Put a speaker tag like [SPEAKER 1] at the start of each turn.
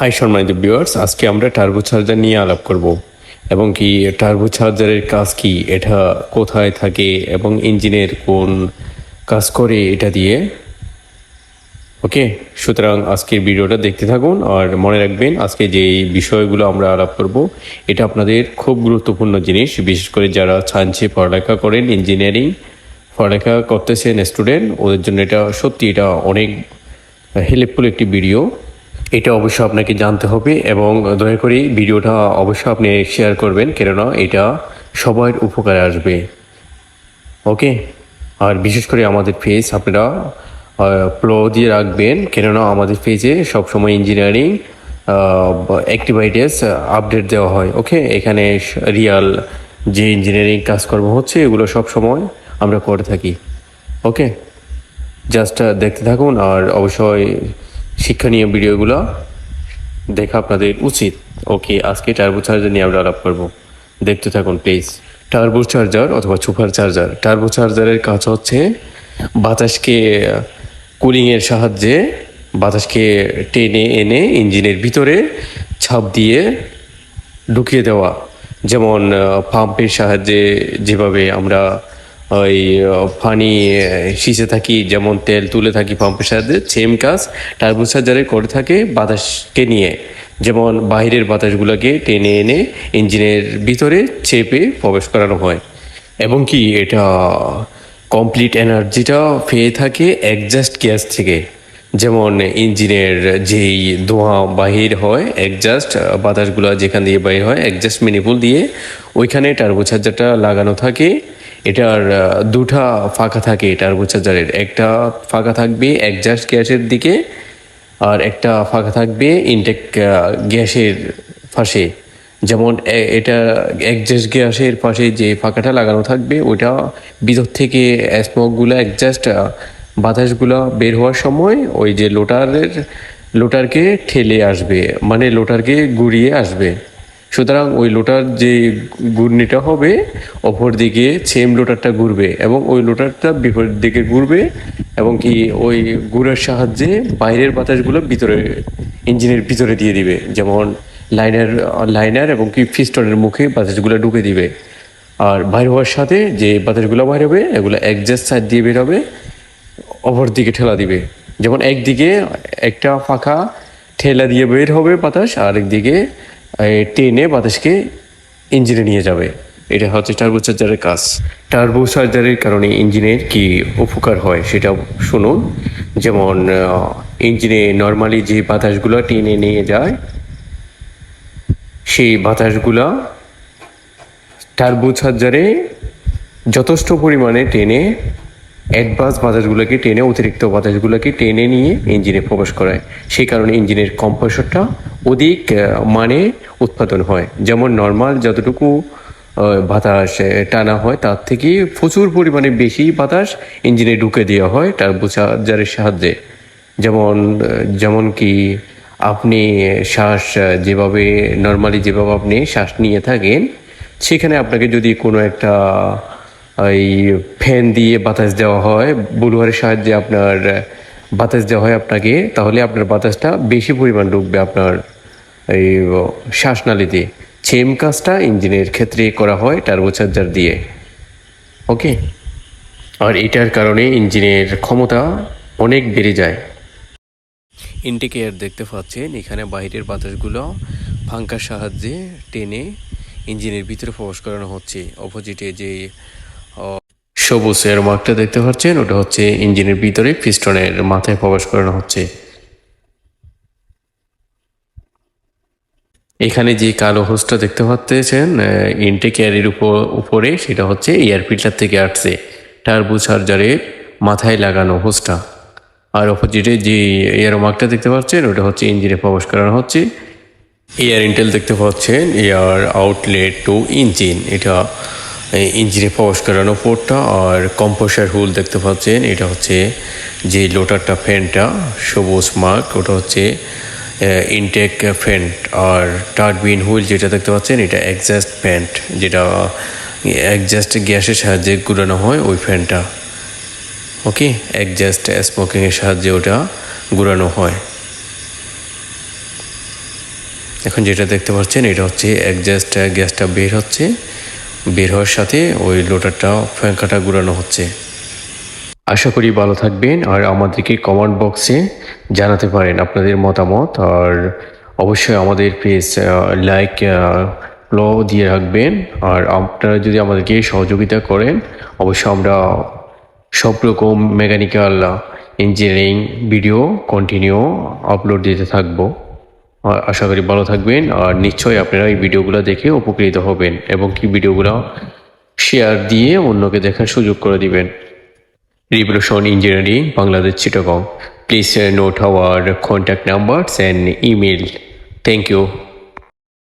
[SPEAKER 1] High সম্মানিত viewers আজকে আমরা টার্বো চার্জার নিয়ে আলাপ করব এবং কি টার্বো চার্জারের কাজ কি এটা কোথায় থাকে এবং ইঞ্জিনের কোন কাজ করে এটা দিয়ে ওকে সুতরাং আজকের ভিডিওটা দেখতে থাকুন আর মনে রাখবেন আজকে যে বিষয়গুলো আমরা আলাপ করব এটা আপনাদের খুব গুরুত্বপূর্ণ জিনিস বিশেষ করে যারা সায়েন্সে পড়ালেখা করেন ইঞ্জিনিয়ারিং পড়ালেখা করতেছেন স্টুডেন্ট ওদের জন্য এটা সত্যি এটা অনেক হেল্পফুল একটি ভিডিও এটা অবশ্যই আপনাকে জানতে হবে এবং দয়া করে ভিডিওটা অবশ্যই আপনি শেয়ার করবেন কেননা এটা সবার উপকারে আসবে ওকে আর বিশেষ করে আমাদের ফেস আপনারা প্লো দিয়ে রাখবেন কেননা আমাদের ফেজে সবসময় ইঞ্জিনিয়ারিং অ্যাক্টিভাইটিস আপডেট দেওয়া হয় ওকে এখানে রিয়াল যে ইঞ্জিনিয়ারিং কাজকর্ম হচ্ছে এগুলো সব সময় আমরা করে থাকি ওকে জাস্ট দেখতে থাকুন আর অবশ্যই শিক্ষণীয় ভিডিওগুলো দেখা আপনাদের উচিত ওকে আজকে টার্বো চার্জার নিয়ে আমরা আলাপ করবো দেখতে থাকুন প্লিজ টার্বো চার্জার অথবা সুপার চার্জার টার্বো চার্জারের কাজ হচ্ছে বাতাসকে কুলিংয়ের সাহায্যে বাতাসকে টেনে এনে ইঞ্জিনের ভিতরে ছাপ দিয়ে ঢুকিয়ে দেওয়া যেমন পাম্পের সাহায্যে যেভাবে আমরা ওই পানি শিষে থাকি যেমন তেল তুলে থাকি পাম্পের সাহায্যে সেম কাজ টার্বোসার যারা করে থাকে বাতাসকে নিয়ে যেমন বাহিরের বাতাসগুলোকে টেনে এনে ইঞ্জিনের ভিতরে চেপে প্রবেশ করানো হয় এবং কি এটা কমপ্লিট এনার্জিটা পেয়ে থাকে একজাস্ট গ্যাস থেকে যেমন ইঞ্জিনের যেই ধোঁয়া বাহির হয় একজাস্ট বাতাসগুলো যেখান দিয়ে বাহির হয় একজাস্ট মেনিপুল দিয়ে ওইখানে টার্বোচার্জারটা লাগানো থাকে এটার দুটা ফাঁকা থাকে এটার জারের একটা ফাঁকা থাকবে একজাস্ট গ্যাসের দিকে আর একটা ফাঁকা থাকবে ইনটেক গ্যাসের পাশে যেমন এটা একজাস্ট গ্যাসের পাশে যে ফাঁকাটা লাগানো থাকবে ওটা ভিতর থেকে স্মোকগুলো একজাস্ট বাতাসগুলো বের হওয়ার সময় ওই যে লোটারের লোটারকে ঠেলে আসবে মানে লোটারকে গুড়িয়ে আসবে সুতরাং ওই লোটার যে ঘূর্ণিটা হবে অপর দিকে সেম লোটারটা ঘুরবে এবং ওই লোটারটা বিপরীত দিকে ঘুরবে এবং কি ওই ঘুরার সাহায্যে বাইরের বাতাসগুলো ভিতরে ইঞ্জিনের ভিতরে দিয়ে দিবে যেমন লাইনার লাইনার এবং কি ফিস্টনের মুখে বাতাসগুলো ঢুকে দিবে আর বাইর হওয়ার সাথে যে বাতাসগুলো বাইর হবে এগুলো অ্যাডজাস্ট সাইড দিয়ে বের হবে অপর দিকে ঠেলা দিবে যেমন একদিকে একটা ফাঁকা ঠেলা দিয়ে বের হবে বাতাস আর একদিকে টেনে বাতাসকে ইঞ্জিনে নিয়ে যাবে এটা হচ্ছে টার্বো চার্জারের কাজ টার্বো চার্জারের কারণে ইঞ্জিনের কি উপকার হয় সেটা শুনুন যেমন ইঞ্জিনে নর্মালি যে বাতাসগুলো টেনে নিয়ে যায় সেই বাতাসগুলো টার্বো চার্জারে যথেষ্ট পরিমাণে টেনে অ্যাডভান্স বাতাসগুলোকে টেনে অতিরিক্ত বাতাসগুলোকে টেনে নিয়ে ইঞ্জিনে প্রবেশ করায় সেই কারণে ইঞ্জিনের কম্প্রেসরটা অধিক মানে উৎপাদন হয় যেমন নর্মাল যতটুকু বাতাস টানা হয় তার থেকে প্রচুর পরিমাণে বেশি বাতাস ইঞ্জিনে ঢুকে দেওয়া হয় তার বোঝাজারের সাহায্যে যেমন যেমন কি আপনি শ্বাস যেভাবে নর্মালি যেভাবে আপনি শ্বাস নিয়ে থাকেন সেখানে আপনাকে যদি কোনো একটা এই ফ্যান দিয়ে বাতাস দেওয়া হয় বুলুয়ারের সাহায্যে আপনার বাতাস দেওয়া হয় আপনাকে তাহলে আপনার বাতাসটা বেশি পরিমাণ ঢুকবে আপনার এই শ্বাসনালী দিয়ে চেম কাজটা ইঞ্জিনের ক্ষেত্রে করা হয় টার্বোচার্জার দিয়ে ওকে আর এটার কারণে ইঞ্জিনের ক্ষমতা অনেক বেড়ে যায় ইন্ডিকেটার দেখতে পাচ্ছেন এখানে বাইরের বাতাসগুলো ফাঙ্কার সাহায্যে টেনে ইঞ্জিনের ভিতরে প্রবেশ করানো হচ্ছে অপোজিটে যে সবুজ এর মার্কটা দেখতে পাচ্ছেন ওটা হচ্ছে ইঞ্জিনের ভিতরে পিস্টনের মাথায় প্রবেশ করানো হচ্ছে এখানে যে কালো হোসটা দেখতে পাচ্ছেন ইনটেক এয়ারের উপর উপরে সেটা হচ্ছে এয়ার ফিল্টার থেকে আসছে টার্বো চার্জারের মাথায় লাগানো হোসটা আর অপোজিটে যে এয়ার মার্কটা দেখতে পাচ্ছেন ওটা হচ্ছে ইঞ্জিনে প্রবেশ করানো হচ্ছে এয়ার ইন্টেল দেখতে পাচ্ছেন এয়ার আউটলেট টু ইঞ্জিন এটা ইঞ্জিনে প্রবেশ করানো পোর্টটা আর কম্পোসার হুল দেখতে পাচ্ছেন এটা হচ্ছে যে লোটারটা ফ্যানটা সবুজ মার্ক ওটা হচ্ছে ইনটেক ফ্যান্ট আর টার্বিন হুইল যেটা দেখতে পাচ্ছেন এটা অ্যাডজাস্ট ফ্যান যেটা অ্যাডজাস্ট ইয়ে, গ্যাসের সাহায্যে ঘুরানো হয় ওই ফ্যানটা ওকে অ্যাডজাস্ট স্মোকিংয়ের সাহায্যে ওটা ঘুরানো হয় এখন যেটা দেখতে পাচ্ছেন এটা হচ্ছে অ্যাডজাস্ট গ্যাসটা বের হচ্ছে বের হওয়ার সাথে ওই লোটারটা ফ্যাঙ্কাটা ঘুরানো হচ্ছে আশা করি ভালো থাকবেন আর আমাদেরকে কমেন্ট বক্সে জানাতে পারেন আপনাদের মতামত আর অবশ্যই আমাদের পেজ লাইক ফ্লো দিয়ে রাখবেন আর আপনারা যদি আমাদেরকে সহযোগিতা করেন অবশ্যই আমরা সব রকম mechanical engineering video continue upload দিতে থাকবো আশা করি ভালো থাকবেন আর নিশ্চয়ই আপনারা এই ভিডিওগুলো দেখে উপকৃত হবেন এবং কি ভিডিওগুলো শেয়ার দিয়ে অন্যকে দেখার সুযোগ করে দিবেন Revolution Engineering, Bangladesh, Chittagong. Please uh, note our contact numbers and email. Thank you.